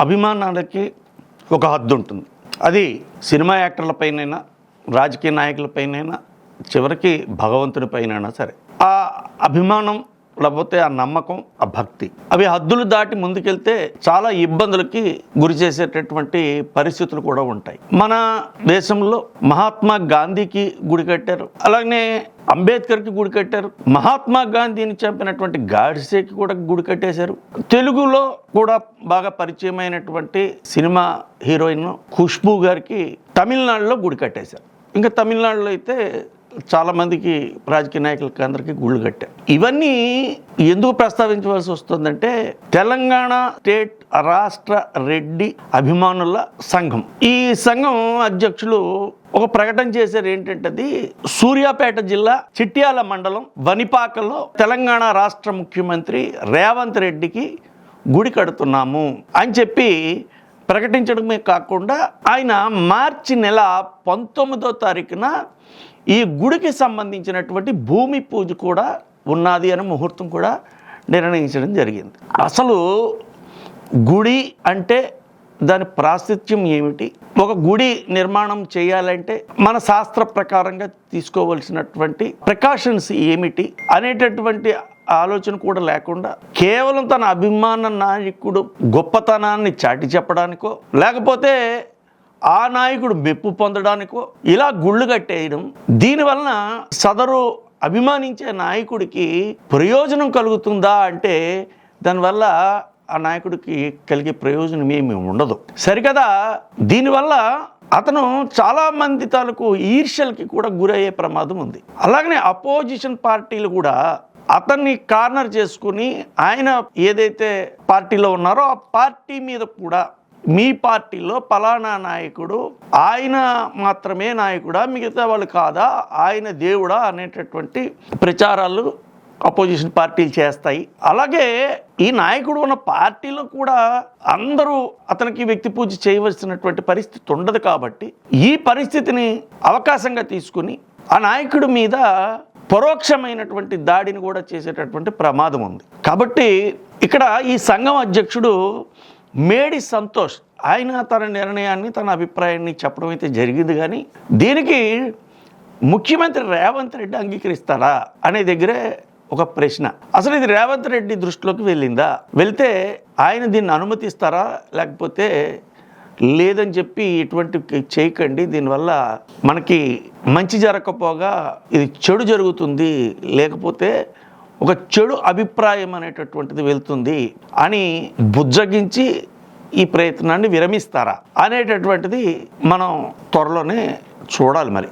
అభిమానాలకి ఒక హద్దు ఉంటుంది అది సినిమా యాక్టర్లపైనైనా రాజకీయ నాయకులపైనైనా చివరికి భగవంతుని పైన సరే. ఆ అభిమానం లేకపోతే ఆ నమ్మకం ఆ భక్తి. అవి హద్దులు దాటి ముందుకెళ్తే చాలా ఇబ్బందులకి గురి చేసేటటువంటి పరిస్థితులు కూడా ఉంటాయి. మన దేశంలో మహాత్మా గాంధీకి గుడి కట్టారు. అలాగే అంబేద్కర్కి గుడి కట్టారు. మహాత్మా గాంధీని చంపినటువంటి గాడ్సేకి కూడా గుడి కట్టేశారు. తెలుగులో కూడా బాగా పరిచయమైనటువంటి సినిమా హీరోయిన్ ఖుష్బూ గారికి తమిళనాడులో గుడి కట్టేశారు. ఇంకా తమిళనాడులో అయితే చాలామందికి రాజకీయ నాయకులకి అందరికీ గుళ్ళు కట్టారు. ఇవన్నీ ఎందుకు ప్రస్తావించవలసి వస్తుందంటే తెలంగాణ స్టేట్ రాష్ట్ర రెడ్డి అభిమానుల సంఘం. ఈ సంఘం అధ్యక్షులు ఒక ప్రకటన చేశారు ఏంటంటే అది సూర్యాపేట జిల్లా చిట్యాల మండలం వనిపాకలో తెలంగాణ రాష్ట్ర ముఖ్యమంత్రి రేవంత్ రెడ్డికి గుడి కడుతున్నాము అని చెప్పి ప్రకటించడమే కాకుండా ఆయన మార్చి నెల పంతొమ్మిదో తారీఖున ఈ గుడికి సంబంధించినటువంటి భూమి పూజ కూడా ఉన్నది అని ముహూర్తం కూడా నిర్ణయించడం జరిగింది. అసలు గుడి అంటే దాని ప్రాశిత్యం ఏమిటి? ఒక గుడి నిర్మాణం చేయాలంటే మన శాస్త్ర ప్రకారంగా తీసుకోవలసినటువంటి ప్రికాషన్స్ ఏమిటి అనేటటువంటి ఆలోచన కూడా లేకుండా కేవలం తన అభిమాన నాయకుడు గొప్పతనాన్ని చాటి చెప్పడానికో లేకపోతే ఆ నాయకుడు మెప్పు పొందడానికో ఇలా గుళ్ళు కట్టేయడం దీనివలన సదరు అభిమానించే నాయకుడికి ప్రయోజనం కలుగుతుందా అంటే దానివల్ల ఆ నాయకుడికి కలిగే ప్రయోజనం ఏమి ఉండదు. సరికదా? దీనివల్ల అతను చాలా మంది తాలూకు ఈర్ష్యలకి కూడా గురయ్యే ప్రమాదం ఉంది. అలాగనే అపోజిషన్ పార్టీలు కూడా అతన్ని కార్నర్ చేసుకుని ఆయన ఏదైతే పార్టీలో ఉన్నారో ఆ పార్టీ మీద కూడా మీ పార్టీలో పలానా నాయకుడు ఆయన మాత్రమే నాయకుడా మిగతా వాళ్ళు కాదా ఆయన దేవుడా అనేటటువంటి ప్రచారాలు అపోజిషన్ పార్టీలు చేస్తాయి. అలాగే ఈ నాయకుడు ఉన్న పార్టీలో కూడా అందరూ అతనికి వ్యక్తి పూజ చేయవలసినటువంటి పరిస్థితి ఉండదు కాబట్టి ఈ పరిస్థితిని అవకాశంగా తీసుకుని ఆ నాయకుడి మీద పరోక్షమైనటువంటి దాడిని కూడా చేసేటటువంటి ప్రమాదం ఉంది. కాబట్టి ఇక్కడ ఈ సంఘం అధ్యక్షుడు మేడి సంతోష్ ఆయన తన నిర్ణయాన్ని తన అభిప్రాయాన్ని చెప్పడం అయితే జరిగింది కానీ దీనికి ముఖ్యమంత్రి రేవంత్ రెడ్డి అంగీకరిస్తారా అనే దగ్గరే ఒక ప్రశ్న. అసలు ఇది రేవంత్ రెడ్డి దృష్టిలోకి వెళ్ళిందా? వెళ్తే ఆయన దీన్ని అనుమతిస్తారా? లేకపోతే లేదని చెప్పి ఇటువంటి చేయకండి. దీనివల్ల మనకి మంచి జరగకపోగా ఇది చెడు జరుగుతుంది. లేకపోతే ఒక చెడు అభిప్రాయం అనేటటువంటిది వెళ్తుంది అని బుజ్జగించి ఈ ప్రయత్నాన్ని విరమిస్తారా అనేటటువంటిది మనం త్వరలోనే చూడాలి మరి.